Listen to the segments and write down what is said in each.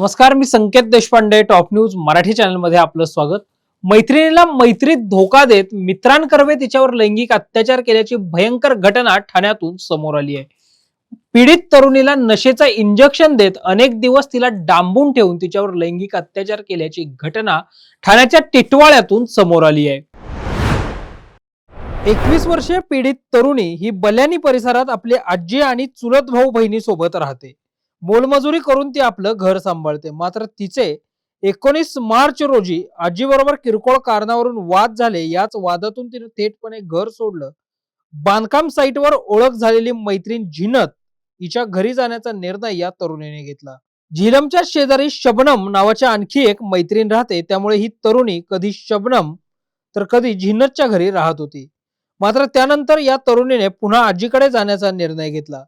नमस्कार मी Sanket Deshpande top news Marathi चॅनलमध्ये आपलं स्वागत. मैत्रिणीला मैत्रीत धोका देत मित्रांकर्वे तिच्यावर लैंगिक अत्याचार केल्याची भयंकर घटना ठाण्यातून समोर आली आहे. पीडित तरुणीला नशेचं इंजेक्शन देत अनेक दिवस तिला डांबून ठेवून तिच्यावर लैंगिक अत्याचार केल्याची घटना ठाण्याच्या टिटवाळ्यातून समोर आली आहे. एकवीस वर्षीय पीडित तरुणी ही बल्यानी परिसरात आपली आजी आणि चुलत भाऊ बहिणी सोबत राहते. मोलमजुरी करून ती आपलं घर सांभाळते. मात्र तिचे एकोणीस मार्च रोजी आजीबरोबर किरकोळ कारणावरून वाद झाले. याच वादातून तिने थेटपणे घर सोडलं. बांधकाम साईटवर ओळख झालेली मैत्रीण झिनत हिच्या घरी जाण्याचा निर्णय या तरुणीने घेतला. झिलमच्या शेजारी शबनम नावाची आणखी एक मैत्रीण राहते. त्यामुळे ही तरुणी कधी शबनम तर कधी झिनतच्या घरी राहत होती. मात्र त्यानंतर या तरुणीने पुन्हा आजीकडे जाण्याचा निर्णय घेतला.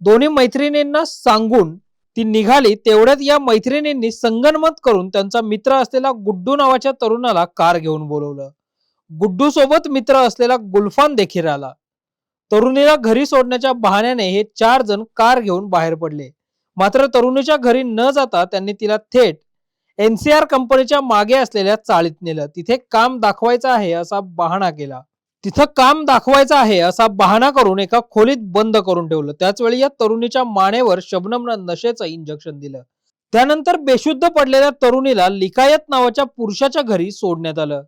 दोन्ही मैत्रिणींना सांगून ती निघाली. तेवढ्यात या मैत्रिणींनी संगनमत करून त्यांचा मित्र असलेला गुड्डू नावाच्या तरुणाला कार घेऊन बोलवलं. गुड्डू सोबत मित्र असलेला गुलफान देखील आला. तरुणीला घरी सोडण्याच्या बहाण्याने हे चार जण कार घेऊन बाहेर पडले. मात्र तरुणीच्या घरी न जाता त्यांनी तिला थेट एनसीआर कंपनीच्या मागे असलेल्या चाळीत नेलं. तिथे काम दाखवायचं आहे असा बहाणा केला. तिथं काम दाखवायचं आहे असा बहाणा करून एका खोलीत बंद करून ठेवलं. त्याच वेळी या तरुणीच्या मानेवर शबनमनं नशेचं इंजेक्शन दिलं. त्यानंतर बेशुद्ध पडलेल्या तरुणीला लिकायत नावाच्या पुरुषाच्या घरी सोडण्यात आलं.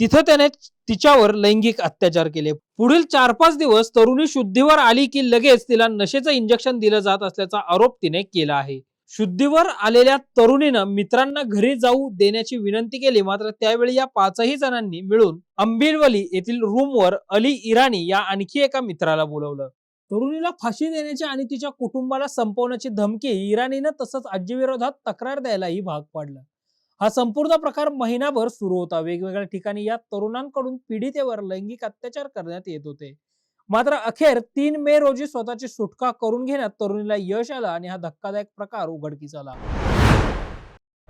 तिथं त्याने तिच्यावर लैंगिक अत्याचार केले. पुढील चार पाच दिवस तरुणी शुद्धीवर आली की लगेच तिला नशेचं इंजेक्शन दिलं जात असल्याचा आरोप तिने केला आहे. शुद्धीवर आलेल्या तरुणीनं मित्रांना घरी जाऊ देण्याची विनंती केली. मात्र त्यावेळी या पाचही जणांनी मिळून अंबिलवली येथील रूमवर अली इराणी या आणखी एका मित्राला बोलवलं. तरुणीला फाशी देण्याची आणि तिच्या कुटुंबाला संपवण्याची धमकी इराणीनं तसंच आजीविरोधात तक्रार द्यायलाही भाग पाडलं. हा संपूर्ण प्रकार महिनाभर सुरू होता. वेगवेगळ्या ठिकाणी या तरुणांकडून पीडितेवर लैंगिक अत्याचार करण्यात येत होते. मात्र अखेर तीन मे रोजी स्वतःची सुटका करून घेण्यात तरुणीला यश आलं आणि हा धक्कादायक प्रकार उघडकीस आला.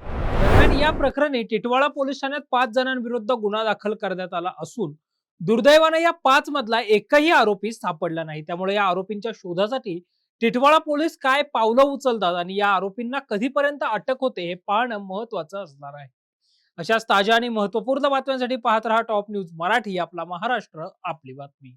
दरम्यान या प्रकरणी टिटवाळा पोलीस ठाण्यात पाच जणांविरुद्ध गुन्हा दाखल करण्यात आला असून दुर्दैवाने या पाच मधला एकही आरोपी सापडला नाही. त्यामुळे या आरोपींच्या शोधासाठी टिटवाळा पोलीस काय पावलं उचलतात आणि या आरोपींना कधीपर्यंत अटक होते हे पाहणं महत्वाचं असणार आहे. अशाच ताज्या आणि महत्त्वपूर्ण बातम्यांसाठी पाहत रहा टॉप न्यूज मराठी आपला महाराष्ट्र आपली बातमी.